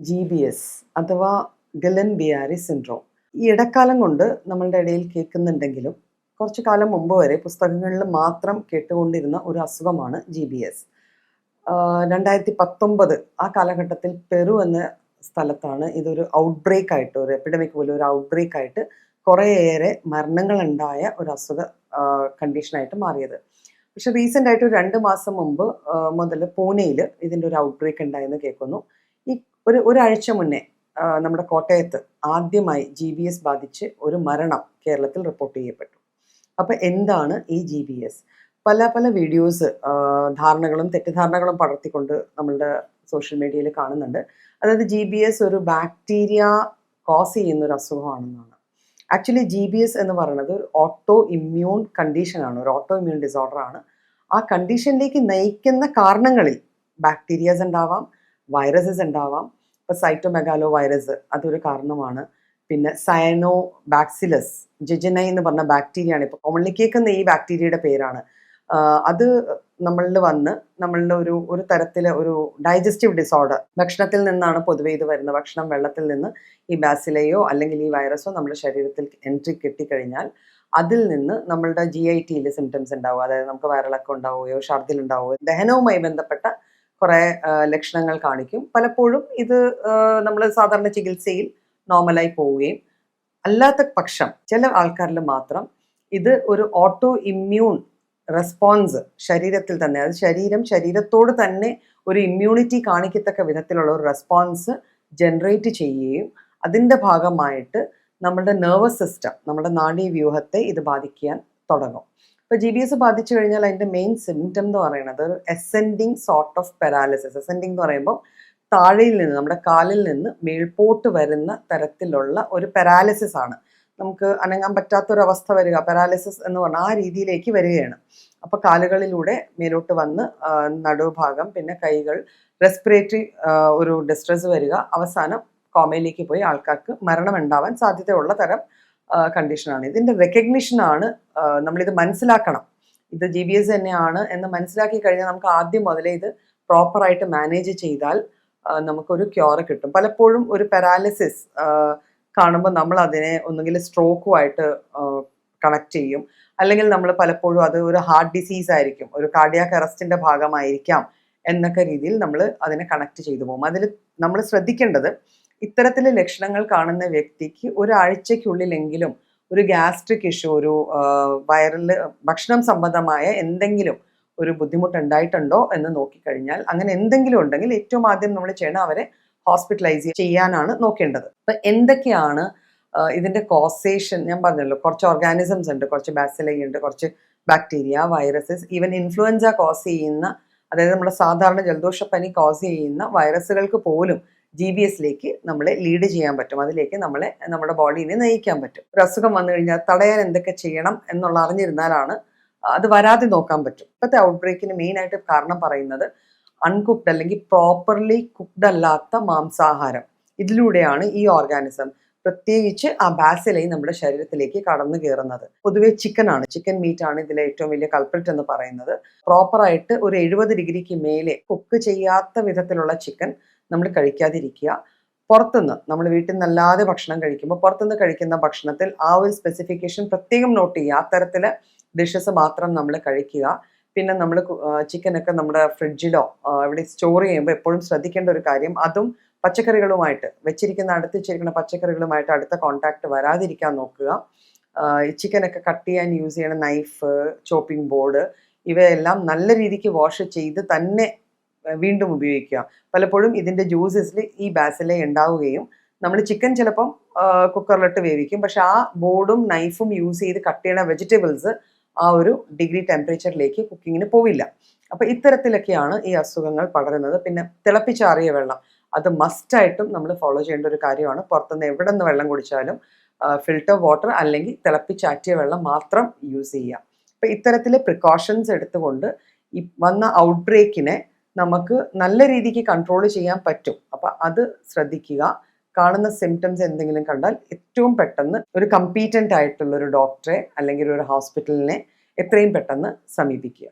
G B S അഥവാ ഗലൻ ബിയാരി syndrome ഈ ഇടക്കാലം കൊണ്ട് നമ്മളുടെ ഇടയിൽ കേൾക്കുന്നുണ്ടെങ്കിലും കുറച്ചു കാലം മുമ്പ് വരെ പുസ്തകങ്ങളിൽ മാത്രം കേട്ടുകൊണ്ടിരുന്ന ഒരു അസുഖമാണ് ജി ബി എസ് രണ്ടായിരത്തി പത്തൊമ്പത് ആ കാലഘട്ടത്തിൽ പെറു എന്ന സ്ഥലത്താണ് ഇതൊരു ഔട്ട് ബ്രേക്ക് ആയിട്ട് ഒരു എപ്പിഡമിക് പോലെ ഒരു ഔട്ട് ബ്രേക്ക് ആയിട്ട് കുറേയേറെ മരണങ്ങളുണ്ടായ ഒരു അസുഖ കണ്ടീഷനായിട്ട് മാറിയത്. പക്ഷെ റീസെന്റ് ആയിട്ട് രണ്ട് മാസം മുമ്പ് മുതൽ പൂനെയിൽ ഇതിന്റെ ഒരു ഔട്ട് ബ്രേക്ക് ഉണ്ടായെന്ന് കേൾക്കുന്നു. ഈ ഒരു ഒരാഴ്ച മുന്നേ നമ്മുടെ കോട്ടയത്ത് ആദ്യമായി ജി ബി എസ് ബാധിച്ച് ഒരു മരണം കേരളത്തിൽ റിപ്പോർട്ട് ചെയ്യപ്പെട്ടു. അപ്പോൾ എന്താണ് ഈ ജി ബി എസ് പല പല വീഡിയോസ് ധാരണകളും തെറ്റിദ്ധാരണകളും പടർത്തിക്കൊണ്ട് നമ്മളുടെ സോഷ്യൽ മീഡിയയിൽ കാണുന്നുണ്ട്. അതായത് ജി ബി എസ് ഒരു ബാക്ടീരിയ കോസ് ചെയ്യുന്ന ഒരു അസുഖമാണെന്നാണ്. ആക്ച്വലി ജി ബി എസ് എന്ന് പറയുന്നത് ഒരു ഓട്ടോ ഇമ്മ്യൂൺ കണ്ടീഷനാണ് ഒരു ഓട്ടോ ഇമ്മ്യൂൺ ഡിസോർഡറാണ് ആ കണ്ടീഷനിലേക്ക് നയിക്കുന്ന കാരണങ്ങളിൽ ബാക്ടീരിയാസ് ഉണ്ടാവാം വൈറസസ് ഉണ്ടാവാം ഇപ്പോൾ സൈറ്റോമെഗാലോ വൈറസ് അതൊരു കാരണമാണ്. പിന്നെ സയനോ ബാക്സിലസ് ജിജനൈ എന്ന് പറഞ്ഞ ബാക്ടീരിയയാണ് ഇപ്പോൾ കോമൺലി കേൾക്കുന്ന ഈ ബാക്ടീരിയയുടെ പേരാണ്. അത് നമ്മളിൽ വന്ന് നമ്മളുടെ ഒരു ഒരു തരത്തിലെ ഒരു ഡൈജസ്റ്റീവ് ഡിസോർഡർ ഭക്ഷണത്തിൽ നിന്നാണ് പൊതുവേ ഇത് വരുന്നത്. ഭക്ഷണം വെള്ളത്തിൽ നിന്ന് ഈ ബാസിലയോ അല്ലെങ്കിൽ ഈ വൈറസോ നമ്മുടെ ശരീരത്തിൽ എൻട്രി കിട്ടിക്കഴിഞ്ഞാൽ അതിൽ നിന്ന് നമ്മളുടെ ജി ഐ ടിയിലെ സിംറ്റംസ് ഉണ്ടാവുക. അതായത് നമുക്ക് വയറിളക്കം ഉണ്ടാവുകയോ ഛർദിൽ ഉണ്ടാവുകയോ ദഹനവുമായി ബന്ധപ്പെട്ട കുറേ ലക്ഷണങ്ങൾ കാണിക്കും. പലപ്പോഴും ഇത് നമ്മൾ സാധാരണ ചികിത്സയിൽ നോർമലായി പോവുകയും അല്ലാത്ത പക്ഷം ചില ആൾക്കാരിൽ മാത്രം ഇത് ഒരു ഓട്ടോ ഇമ്മ്യൂൺ റെസ്പോൺസ് ശരീരത്തിൽ തന്നെ അത് ശരീരം ശരീരത്തോട് തന്നെ ഒരു ഇമ്മ്യൂണിറ്റി കാണിക്കത്തക്ക വിധത്തിലുള്ള ഒരു റെസ്പോൺസ് ജനറേറ്റ് ചെയ്യുകയും അതിന്റെ ഭാഗമായിട്ട് നമ്മുടെ നെർവസ് സിസ്റ്റം നമ്മുടെ നാഡീവ്യൂഹത്തെ ഇത് ബാധിക്കാൻ തുടങ്ങും. ഇപ്പോൾ ജി ബി എസ് ബാധിച്ചു കഴിഞ്ഞാൽ അതിന്റെ മെയിൻ സിംറ്റം എന്ന് പറയുന്നത് ascending sort of paralysis ascending എന്ന് പറയുമ്പോൾ താഴെയിൽ നിന്ന് നമ്മുടെ കാലിൽ നിന്ന് മേൽപോട്ട് വരുന്ന തരത്തിലുള്ള ഒരു പാരാലിസിസ് ആണ്. നമുക്ക് അനങ്ങാൻ പറ്റാത്തൊരവസ്ഥ വരിക പാരാലിസിസ് എന്ന് പറഞ്ഞാൽ ആ രീതിയിലേക്ക് വരികയാണ്. അപ്പോൾ കാലുകളിലൂടെ മേലോട്ട് വന്ന് നടുഭാഗം പിന്നെ കൈകൾ റെസ്പിറേറ്ററി ഒരു ഡിസ്ട്രസ് വരിക. അവസാനം കോമയിലേക്ക് പോയി ആൾക്കാർക്ക് മരണം ഉണ്ടാവാൻ സാധ്യതയുള്ള തരം കണ്ടീഷനാണ് ഇതിന്റെ റെക്കഗ്നിഷനാണ് നമ്മളിത് മനസ്സിലാക്കണം. ഇത് ജി ബി എസ് തന്നെയാണ് എന്ന് മനസ്സിലാക്കി കഴിഞ്ഞാൽ നമുക്ക് ആദ്യം മുതലേ ഇത് പ്രോപ്പറായിട്ട് മാനേജ് ചെയ്താൽ നമുക്കൊരു ക്യൂർ കിട്ടും. പലപ്പോഴും ഒരു പാരാലിസിസ് കാണുമ്പോൾ നമ്മൾ അതിനെ ഒന്നുകിൽ സ്ട്രോക്കുമായിട്ട് കണക്ട് ചെയ്യും. അല്ലെങ്കിൽ നമ്മൾ പലപ്പോഴും അത് ഒരു ഹാർട്ട് ഡിസീസ് ആയിരിക്കും ഒരു കാർഡിയാക് അറസ്റ്റിന്റെ ഭാഗമായിരിക്കാം എന്നൊക്കെ രീതിയിൽ നമ്മൾ അതിനെ കണക്ട് ചെയ്തു പോകും. അതിൽ നമ്മൾ ശ്രദ്ധിക്കേണ്ടത് ഇത്തരത്തിലെ ലക്ഷണങ്ങൾ കാണുന്ന വ്യക്തിക്ക് ഒരാഴ്ചയ്ക്കുള്ളിലെങ്കിലും ഒരു ഗ്യാസ്ട്രിക് ഇഷ്യൂ ഒരു വയറിൽ ഭക്ഷണം സംബന്ധമായ എന്തെങ്കിലും ഒരു ബുദ്ധിമുട്ട് ഉണ്ടായിട്ടുണ്ടോ എന്ന് നോക്കിക്കഴിഞ്ഞാൽ അങ്ങനെ എന്തെങ്കിലും ഉണ്ടെങ്കിൽ ഏറ്റവും ആദ്യം നമ്മൾ ചെയ്യണം അവരെ ഹോസ്പിറ്റലൈസ് ചെയ്യാനാണ് നോക്കേണ്ടത്. അപ്പൊ എന്തൊക്കെയാണ് ഇതിന്റെ കോസേഷൻ ഞാൻ പറഞ്ഞല്ലോ കുറച്ച് ഓർഗാനിസംസ് ഉണ്ട് കുറച്ച് ബാസിലൈ ഉണ്ട് കുറച്ച് bacteria viruses even influenza cause ചെയ്യുന്ന അതായത് നമ്മുടെ സാധാരണ ജലദോഷപ്പനി കോസ് ചെയ്യുന്ന വൈറസുകൾക്ക് പോലും ജി ബി എസിലേക്ക് നമ്മളെ ലീഡ് ചെയ്യാൻ പറ്റും. അതിലേക്ക് നമ്മളെ നമ്മുടെ ബോഡീനെ നയിക്കാൻ പറ്റും. ഒരു അസുഖം വന്നു കഴിഞ്ഞാൽ തടയാൻ എന്തൊക്കെ ചെയ്യണം എന്നുള്ള അറിഞ്ഞിരുന്നാലാണ് അത് വരാതെ നോക്കാൻ പറ്റും. ഇപ്പോഴത്തെ ഔട്ട് ബ്രേക്കിന് മെയിൻ ആയിട്ട് കാരണം പറയുന്നത് അൺകുക്ഡ് അല്ലെങ്കിൽ പ്രോപ്പർലി കുക്ഡ് അല്ലാത്ത മാംസാഹാരം. ഇതിലൂടെയാണ് ഈ ഓർഗാനിസം പ്രത്യേകിച്ച് ആ ബാസിലൈ നമ്മുടെ ശരീരത്തിലേക്ക് കടന്നു കയറുന്നത്. പൊതുവേ ചിക്കനാണ് ചിക്കൻ മീറ്റ് ആണ് ഇതിലെ ഏറ്റവും വലിയ കൾപ്രിറ്റ് എന്ന് പറയുന്നത്. പ്രോപ്പറായിട്ട് ഒരു എഴുപത് ഡിഗ്രിക്ക് മേലെ കുക്ക് ചെയ്യാത്ത വിധത്തിലുള്ള ചിക്കൻ നമ്മൾ കഴിക്കാതിരിക്കുക. പുറത്തുനിന്ന് നമ്മൾ വീട്ടിൽ നിന്നല്ലാതെ ഭക്ഷണം കഴിക്കുമ്പോൾ പുറത്തുനിന്ന് കഴിക്കുന്ന ഭക്ഷണത്തിൽ ആ ഒരു സ്പെസിഫിക്കേഷൻ പ്രത്യേകം നോട്ട് ചെയ്യുക. അത്തരത്തിൽ ഡിഷസ് മാത്രം നമ്മൾ കഴിക്കുക. പിന്നെ നമ്മൾ ചിക്കനൊക്കെ നമ്മുടെ ഫ്രിഡ്ജിലോ ഇവിടെ സ്റ്റോർ ചെയ്യുമ്പോൾ എപ്പോഴും ശ്രദ്ധിക്കേണ്ട ഒരു കാര്യം അതും പച്ചക്കറികളുമായിട്ട് വെച്ചിരിക്കുന്ന അടുത്ത് വെച്ചിരിക്കുന്ന പച്ചക്കറികളുമായിട്ട് അടുത്ത കോണ്ടാക്ട് വരാതിരിക്കാൻ നോക്കുക. ചിക്കനൊക്കെ കട്ട് ചെയ്യാൻ യൂസ് ചെയ്യുന്ന നൈഫ് ചോപ്പിംഗ് ബോർഡ് ഇവയെല്ലാം നല്ല രീതിക്ക് വാഷ് ചെയ്ത് തന്നെ വീണ്ടും ഉപയോഗിക്കുക പലപ്പോഴും ഇതിന്റെ ജ്യൂസസിൽ ഈ ബാസിലെ ഉണ്ടാവുകയും നമ്മൾ ചിക്കൻ ചിലപ്പം കുക്കറിലിട്ട് വേവിക്കും. പക്ഷെ ആ ബോർഡും നൈഫും യൂസ് ചെയ്ത് കട്ട് ചെയ്യണ വെജിറ്റബിൾസ് ആ ഒരു ഡിഗ്രി ടെമ്പറേച്ചറിലേക്ക് കുക്കിങ്ങിന് പോവില്ല. അപ്പോൾ ഇത്തരത്തിലൊക്കെയാണ് ഈ അസുഖങ്ങൾ പടരുന്നത്. പിന്നെ തിളപ്പിച്ചാറിയ വെള്ളം. അത് മസ്റ്റായിട്ടും നമ്മൾ ഫോളോ ചെയ്യേണ്ട ഒരു കാര്യമാണ്. പുറത്തുനിന്ന് എവിടെ നിന്ന് വെള്ളം കുടിച്ചാലും ഫിൽട്ടർ വാട്ടർ അല്ലെങ്കിൽ തിളപ്പിച്ചാറ്റിയ വെള്ളം മാത്രം യൂസ് ചെയ്യുക അപ്പോൾ ഇത്തരത്തിലെ പ്രിക്കോഷൻസ് എടുത്തുകൊണ്ട് ഈ വന്ന ഔട്ട് ബ്രേക്കിനെ നമുക്ക് നല്ല രീതിക്ക് കൺട്രോൾ ചെയ്യാൻ പറ്റും. അപ്പം അത് ശ്രദ്ധിക്കുക. കാണുന്ന സിംറ്റംസ് എന്തെങ്കിലും കണ്ടാൽ ഏറ്റവും പെട്ടെന്ന് ഒരു കമ്പീറ്റന്റ് ആയിട്ടുള്ള ഒരു ഡോക്ടറെ അല്ലെങ്കിൽ ഒരു ഹോസ്പിറ്റലിനെ എത്രയും പെട്ടെന്ന് സമീപിക്കുക.